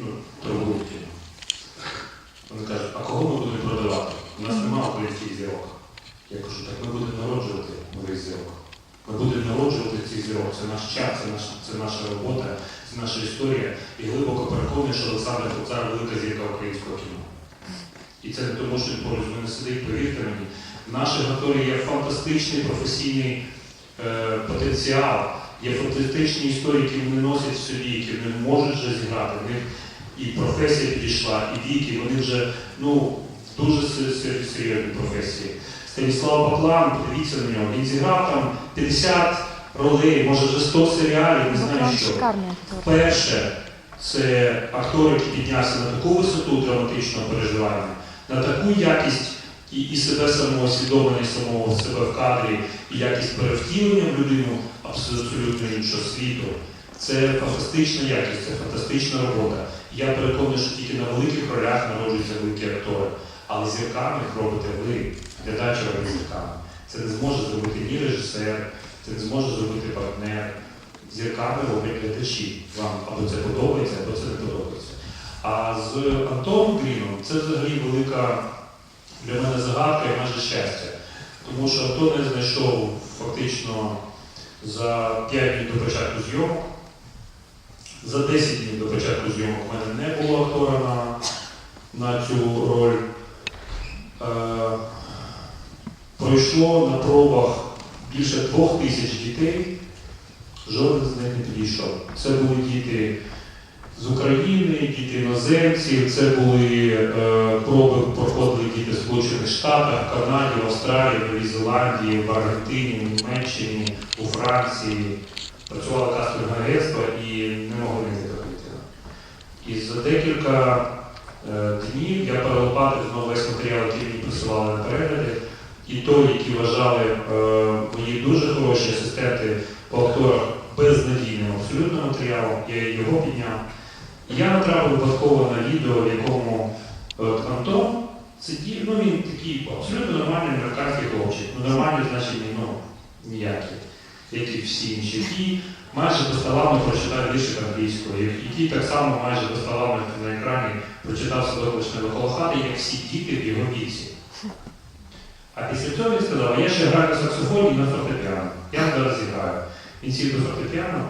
ну, торгують. Вони кажуть, а кого ми будемо продавати? У нас немає українських зірок. Я кажу, так ми будемо народжувати нових зірок. Ми будемо народжувати цих зірок. Це наш час, це наша, це наша робота, це наша історія. І глибоко переконаний, що Олександр Куцар велика зірка українського кіно. І це не тому, що він поруч мене сидить, повірте мені. В нашій готові є фантастичний професійний е, потенціал, є фантастичні історії, які вони носять в собі, які вони можуть вже зіграти. В них і професія підійшла, і вік, і вони вже ну, дуже се- се- серйозні професії. Станіслав Баклан, подивіться на нього, він зіграв там 50 ролей, може вже 100 серіалів, не знаю Баклан що. Перше, це актор, який піднявся на таку висоту драматичного переживання, на таку якість і, і себе самого, свідомлення самого себе в кадрі, і якість перевтілення в людину абсолютно іншого світу. Це фантастична якість, це фантастична робота. Я переконаний, що тільки на великих ролях народжуються великі актори. Але зірками робите ви, глядач робить зірками. Це не зможе зробити ні режисер, це не зможе зробити партнер. Зірками роблять глядачі. Вам або це подобається, або це не подобається. А з Антоном Гріном це взагалі велика для мене загадка і майже щастя. Тому що Антон я знайшов фактично за 5 днів до початку зйомок. За 10 днів до початку зйомок у мене не було актора на, на цю роль. Е, пройшло на пробах більше двох тисяч дітей, жоден з них не підійшов. Це були діти з України, діти іноземців, це були е, проби, проходили діти в Сполучених Штатах, Канаді, Австралії, Новій Зеландії, в Аргентині, в Німеччині, у Франції. Працювала кастингове агентство і не могли знайти такого. І за декілька е, днів я перелопатив знову весь матеріал, який мені присилали на перегляди. І той, який вважали е, мої дуже хороші асистенти по акторах безнадійним абсолютно матеріалом, я його підняв. Я натрапив випадково на відео, в якому от, Антон сидів, ну він такий абсолютно нормальний американський хлопчик. Ну нормальний, значить, ну, ніякий, як і всі інші, який майже поставами прочитав віршик англійською, який так само майже поставами на екрані прочитав садовищне Миколахати, як всі діти в його віці. А після цього він сказав, я ще граю на саксофоні на фортепіано. Я зараз зіграю. Він сів до фортепіано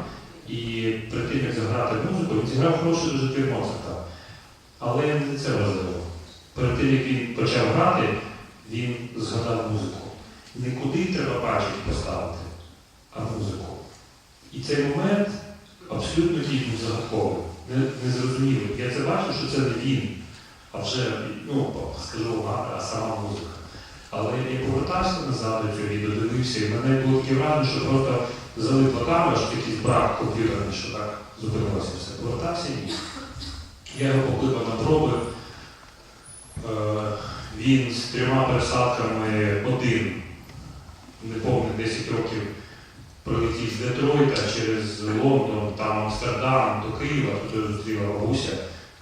і перед тим, як заграти музику, він зіграв хороший дуже твір Моцарта. Але не це важливо. Перед тим, як він почав грати, він згадав музику. Не куди треба пальчик поставити, а музику. І цей момент абсолютно дійсно загадковий, не- незрозумілий. Я це бачу, що це не він, а вже, ну, скажу, а сама музика. Але я повертався назад до цього відео, дивився, і мене було таке враження, що просто залипла камера, що якийсь брак комп'ютерний, що так зупинилося все. Повертався ні. Я його покликав на проби. Е, Він з трьома пересадками один, неповних 10 років, прилетів з Детройта через Лондон, там Амстердам, до Києва, туди зустріла бабуся.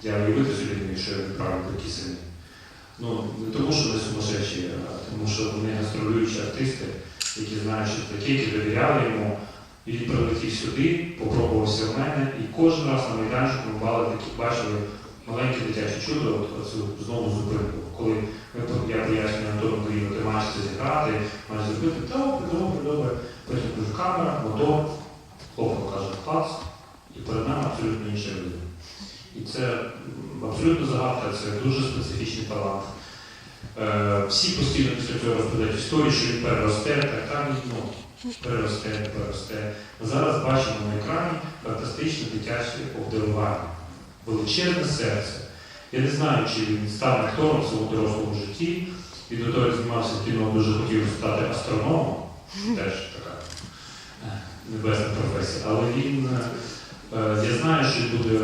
Я уявити собі що я відправив такі сини. Ну, не тому, що вони сумасшедші, а тому що вони гастролюючі артисти, які знають, що таке, які довіряли йому. І він прилетів сюди, попробувався в мене, і кожен раз на майданчику ми бали такі, бачили маленьке дитяче чудо, от оцю знову зупинку. Коли я пояснюю Антону Кирилу, ти маєш це зіграти, маєш зробити, добре, добре, добре. Потім кажу, камера, мотор, хлопко каже, клас, і перед нами абсолютно інша людина. І це абсолютно загадка, це дуже специфічний талант. Е, всі постійно після цього розповідають історію, що він переросте, так там ну, переросте, переросте. Зараз бачимо на екрані фантастичне дитяче обдарування, величезне серце. Я не знаю, чи він стане актором в своєму дорослому житті. Він до того знімався в кіно, дуже хотів стати астрономом, теж така е, небесна професія. Але він, е, я знаю, що буде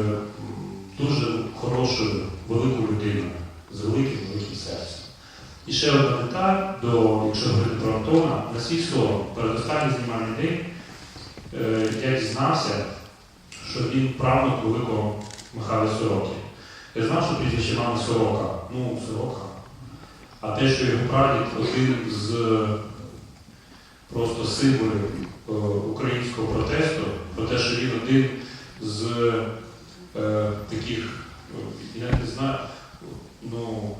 дуже хорошою, великою людиною, з великим великим серцем. І ще одна деталь, до, якщо говорити про Антона, на свій сон, перед останній знімальний день, е, я дізнався, що він правнук великого Михайла Сороки. Я знав, що прізвище мами Сорока. Ну, Сорока. А те, що його прадід один з просто символів е, українського протесту, про те, що він один з е, таких, е, я не знаю, ну,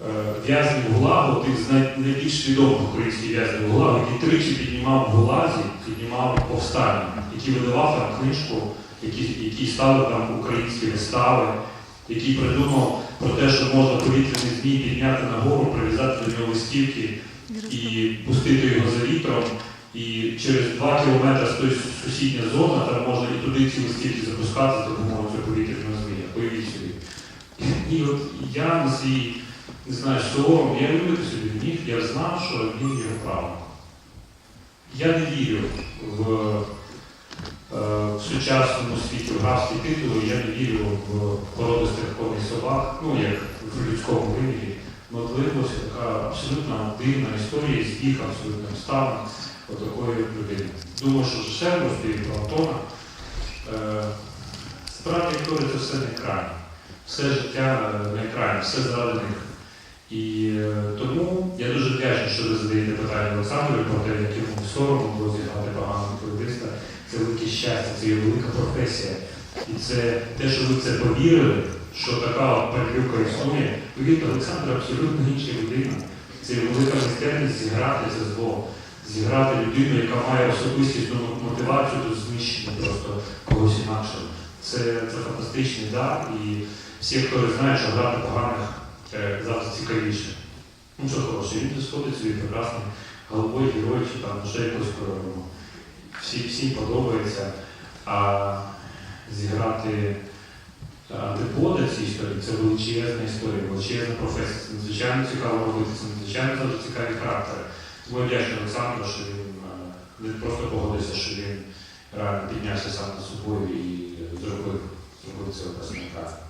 е, в'язнів ГУЛАГу, тих з найбільш відомих українських в'язнів ГУЛАГу, який тричі піднімав в ГУЛАЗі, піднімав повстання, який видавав там книжку, які, які стали там українські вистави, який придумав про те, що можна повітряний змій підняти нагору, прив'язати до нього листівки і пустити його за вітром. І через два кілометри стоїть сусідня зона, там можна і туди ці листівки запускати за допомогою цього повітряного змія. Уявіть собі. І от я на свій, не знаю, сором, я любити собі не міг, я знав, що він його право. Я не вірю в, е, в сучасному світі в графські титули, я не вірю в породистих коней собак, ну як в людському вимірі. Можливо, така абсолютно дивна історія, збіг абсолютно ставлень отакої людини. Думаю, що ще розповів про Антона. Е, Справді історія це все не крайне. Все життя е, не крайне, все заради них. І е, тому я дуже вдячний, що ви задаєте питання Олександру про те, як йому соромно було зіграти поганого футболіста. Це велике щастя, це є велика професія. І це те, що ви це повірили, що така от падлюка існує. Повірте, Олександр абсолютно інша людина. Це велика майстерність зіграти це зло, зіграти людину, яка має особистісну мотивацію до знищення просто когось інакшого. Це, це фантастичний дар, і всі, хто знає, що грати поганих е, завжди цікавіше. Ну що хороше, він сходить собі прекрасний головою герой чи там ще якось проявимо. Всі, всім подобається. А зіграти антиподи цій історії це величезна історія, величезна професія. Це надзвичайно цікаво робити, це надзвичайно завжди цікаві характери. Тому я вдячний Олександру, що він е, не просто погодився, що він реально піднявся сам над собою і е, зробив, зробив це так.